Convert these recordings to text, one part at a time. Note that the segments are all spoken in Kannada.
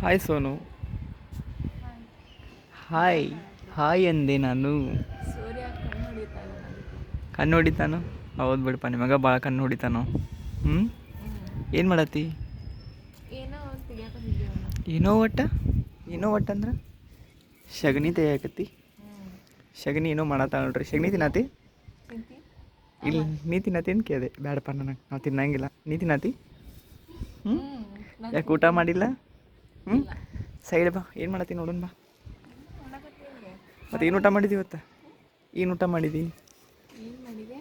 ಹಾಯ್ ಸೋನು ಹಾಯ್ ಹಾಯ್ ಅಂದೆ ನಾನು. ಕಣ್ಣು ಹೊಡಿತಾನು? ಹೌದು ಬಿಡಪ್ಪ ನಿಮಗ ಭಾಳ ಕಣ್ಣು ಹೊಡಿತಾನು? ಹ್ಞೂ ಏನು ಮಾಡತ್ತಿ? ಏನೋ ಒಟ್ಟ? ಏನೋ ಒಟ್ಟ ಅಂದ್ರೆ? ಸಗಣಿ ತೆಗಿಯಾಕತ್ತಿ. ಶಗ್ನಿ ಸಗಣಿ ಏನೋ ಮಾಡತ್ತ ನೋಡ್ರಿ. ಸಗಣಿ ತಿನ್ನತಿ? ಇಲ್ಲ ನೀ ತಿನ್ನತಿ ಅಂತ ಕೇಳಿದೆ? ಬೇಡಪ್ಪ ನನಗೆ ನಾವು ತಿನ್ನಂಗಿಲ್ಲ. ನೀ ತಿನ್ನತಿ? ಹ್ಞೂ ಯಾಕೆ ಊಟ ಮಾಡಿಲ್ಲ? ಸೈಡ್ ಬಾ ಏನು ಮಾಡತ್ತಿ ನೋಡೋಣ ಬಾ. ಮತ್ತೆ ಏನು ಊಟ ಮಾಡಿದಿ ಇವತ್ತು? ಏನು ಊಟ ಮಾಡಿದಿ ಏನು ಮಾಡಿದೆ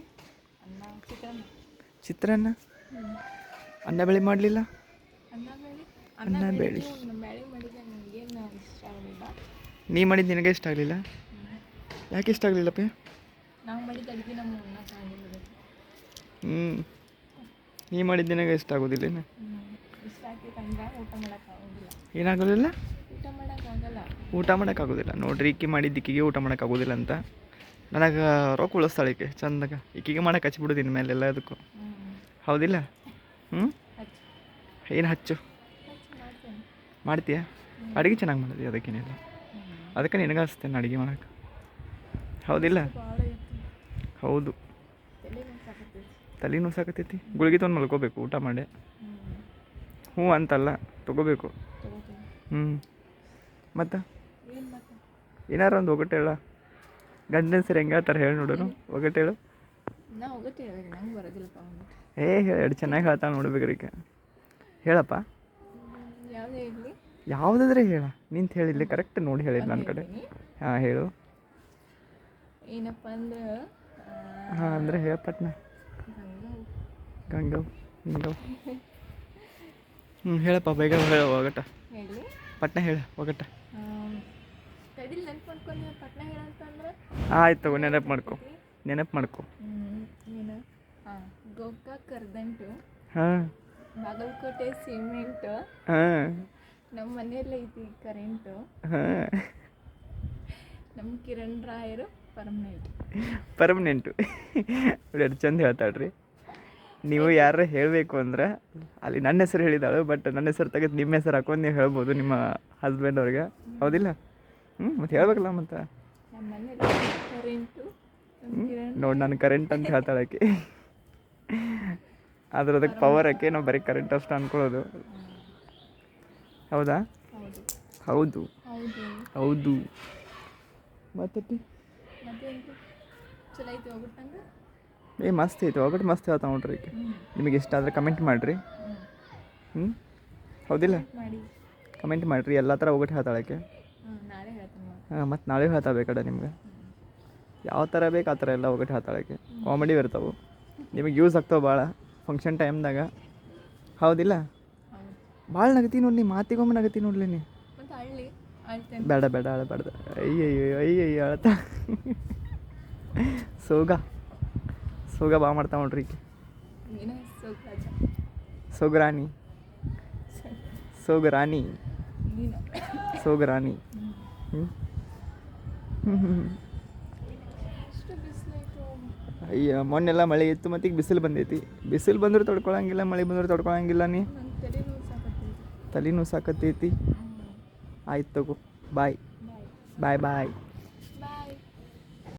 ಅನ್ನ ಚಿಕನ್ ಚಿತ್ರಾನ್ನ. ಅನ್ನ ಬೆಳೆ ಮಾಡಲಿಲ್ಲ? ಅನ್ನ ಬೇಳೆ. ನೀ ಮಾಡಿದ್ದು ನಿನಗೆ ಇಷ್ಟ ಆಗಲಿಲ್ಲ? ಯಾಕೆ ಇಷ್ಟ ಆಗಲಿಲ್ಲಪ್ಪ ಹ್ಞೂ ನೀ ಮಾಡಿದ್ದು ನಿನಗೆ ಇಷ್ಟ ಆಗೋದಿಲ್ಲ ಏನಾಗೋದಿಲ್ಲ? ಊಟ ಮಾಡೋಕ್ಕಾಗೋದಿಲ್ಲ. ನೋಡ್ರಿ ಇಕ್ಕಿ ಮಾಡಿದ್ದು ಈಕಿಗೆ ಊಟ ಮಾಡೋಕ್ಕಾಗೋದಿಲ್ಲ ಅಂತ. ನನಗೆ ರೊಕ್ಕ ಉಳಿಸ್ತಾಳೆ ಈಕೆ ಚಂದಾಗ. ಇಕ್ಕಿಗೆ ಮಾಡೋಕೆ ಹಚ್ಬಿಡೋದು ಇನ್ಮೇಲೆ ಎಲ್ಲ ಅದಕ್ಕೂ. ಹೌದಿಲ್ಲ? ಹ್ಞೂ ಏನು ಹಚ್ಚು? ಮಾಡ್ತೀಯ? ಅಡುಗೆ ಚೆನ್ನಾಗಿ ಮಾಡಿದೆ ಅದಕ್ಕೇನಿಲ್ಲ ಅದಕ್ಕೆ ನಿನಗೆ ಹಚ್ತೇನೆ ಅಡುಗೆ ಮಾಡೋಕೆ. ಹೌದಿಲ್ಲ? ಹೌದು. ತಲೆ ಸಾಕತ್ತೈತಿ. ತಲೆ ನುಸಾಕತ್ತೈತಿ ಗುಳಿಗೆ ತೊಗೊಂಡು ಮಲ್ಕೋಬೇಕು ಊಟ ಮಾಡಿ. ಹ್ಞೂ ಅಂತಲ್ಲ ತಗೋಬೇಕು. ಹ್ಞೂ ಮತ್ತು? ಏನು ಮತ್ತೆ? ಏನಾರ ಒಂದು ಒಗಟು ಹೇಳ. ಗಂಡನ ಸರಿ ಹೆಂಗೆ ಹೇಳ್ತಾರೆ ಹೇಳಿ ನೋಡೋರು. ಒಗಟ್ಟು ಹೇಳು. ಏ ಹೇಳಿ ಚೆನ್ನಾಗಿ ಹೇಳ್ತಾಳೆ ನೋಡ್ಬೇಕು ರೀ ಹೇಳಪ್ಪ. ಯಾವುದಾದ್ರೆ ಹೇಳ. ನಿಂತು ಹೇಳಿಲ್ಲ ಕರೆಕ್ಟ್ ನೋಡಿ ಹೇಳಿಲ್ಲ ನನ್ನ ಕಡೆ. ಹಾಂ ಹೇಳು. ಏನಪ್ಪ ಅಂದ್ರೆ ಹಾಂ ಅಂದರೆ ಹೇಳ ಪಟ್ನ. ಗಂಗವ್ ಹಿಂಗವ್ ಹ್ಞೂ ಹೇಳಪ್ಪ ಬೇಗ ಹೇಳ ಒಗಟ. ಹೇಳಿ. ಪಟ್ನ ಹೇಳ ಒಗಟ. ತಡಿಲ್ ನೆನ್ಪು ಮಾಡ್ಕೊಂಡು ಪಟ್ನ ಹೇಳಂತಂದ್ರೆ ಆಯ್ತು ತಗೋ ನೆನಪು ಮಾಡ್ಕೊ. ನೆನಪು ಮಾಡ್ಕೊ. ಏನು ಹಾಂ ಗೋಕಾಕ್ ಕರ್ದಂಟು. ಹಾಂ. ಬಾಗಲಕೋಟೆ ಸಿಮೆಂಟು. ಹಾಂ. ನಮ್ಮ ಮನೆಯಲ್ಲೇ ಐತಿ ಕರೆಂಟು. ಹಾಂ. ನಮ್ಮ ಕಿರಣ್ ರಾಯರು ಪರ್ಮನೆಂಟ್ ಪರ್ಮನೆಂಟು ಎರಡು ಚಂದ ಹೇಳ್ತಾಳ್ರಿ. ನೀವು ಯಾರು ಹೇಳಬೇಕು ಅಂದ್ರೆ ಅಲ್ಲಿ ನನ್ನ ಹೆಸರು ಹೇಳಿದಾಳು ಬಟ್ ನನ್ನ ಹೆಸರು ತೆಗೆದು ನಿಮ್ಮ ಹೆಸರು ಹಾಕೊಂಡು ನೀವು ಹೇಳ್ಬೋದು ನಿಮ್ಮ ಹಸ್ಬೆಂಡ್ ಅವ್ರಿಗೆ. ಹೌದಿಲ್ಲ? ಹ್ಞೂ ಮತ್ತೆ ಹೇಳ್ಬೇಕಲ್ಲ ಮತ್ತೆ? ನೋಡಿ ನಾನು ಕರೆಂಟ್ ಅಂತ ಹೇಳ್ತಾಳೆ ಆಕೆ. ಆದ್ರೆ ಅದಕ್ಕೆ ಪವರ್ ಹಾಕಿ ನಾವು ಬರೀ ಕರೆಂಟ್ ಅಷ್ಟು ಅನ್ಕೊಳ್ಳೋದು. ಹೌದಾ? ಹೌದು. ಹೌದು. ಹೌದು. ಹೌದು. ಮತ್ತೆ ಏ ಮಸ್ತ್ ಐತೆ ಒಗಟ್ಟು ಮಸ್ತ್ ಹೇಳ್ತಾ ನೋಡ್ರಿ ನಿಮಗೆ ಇಷ್ಟ ಆದರೆ ಕಮೆಂಟ್ ಮಾಡಿರಿ. ಹ್ಞೂ ಹೌದಿಲ್ಲ? ಕಮೆಂಟ್ ಮಾಡಿರಿ ಎಲ್ಲ ಥರ ಒಗಟ್ಟು ಹೇಳ್ತಾಳಕ್ಕೆ ಹಾಂ ಮತ್ತು ನಾಳೆ ಹೇಳ್ತಾ ಬೇಕಡ ನಿಮ್ಗೆ. ಯಾವ ಥರ ಬೇಕು ಆ ಥರ ಎಲ್ಲ ಒಗ್ಗಟ್ಟು ಹೇಳ್ತಾಳಕ್ಕೆ ಕಾಮಿಡಿ ಇರ್ತಾವೆ. ನಿಮಗೆ ಯೂಸ್ ಆಗ್ತಾವೆ ಭಾಳ ಫಂಕ್ಷನ್ ಟೈಮ್ದಾಗ ಹೌದಿಲ್ಲ? ಹೌದು ಭಾಳ ನಗತಿ ನೋಡ್ಲಿ ಮಾತಿಗೊಮ್ಮೆ ನಗತಿ ನೋಡ್ಲಿ ನೀ. ಬೇಡ ಬೇಡ ಅಳಬಾರ್ದು. ಅಯ್ಯಯ್ಯೋ ಅಯ್ಯಯ್ಯೋ ಅಳತ. ಸೋಗ. ಸೋಗ ಬಾ ಮಾಡ್ತಾ ನೋಡ್ರಿ ಸೋಗ್ರಾಣಿ. ಸೋಗ್ರಾಣಿ. ಸೋಗ್ರಾಣಿ. ಅಯ್ಯ ಮೊನ್ನೆಲ್ಲ ಮಳೆ ಇತ್ತು ಮತ್ತೆ ಈಗ ಬಿಸಿಲು ಬಂದೈತಿ. ಬಿಸಿಲು ಬಂದರೂ ತಡ್ಕೊಳಂಗಿಲ್ಲ ಮಳೆ ಬಂದರೂ ತಡ್ಕೊಳಂಗಿಲ್ಲ ನೀ. ತಲೆನೂ ಸಾಕತ್ತೈತಿ. ಆಯ್ತು ತಗೋ ಬಾಯ್. ಬಾಯ್ ಬಾಯ್.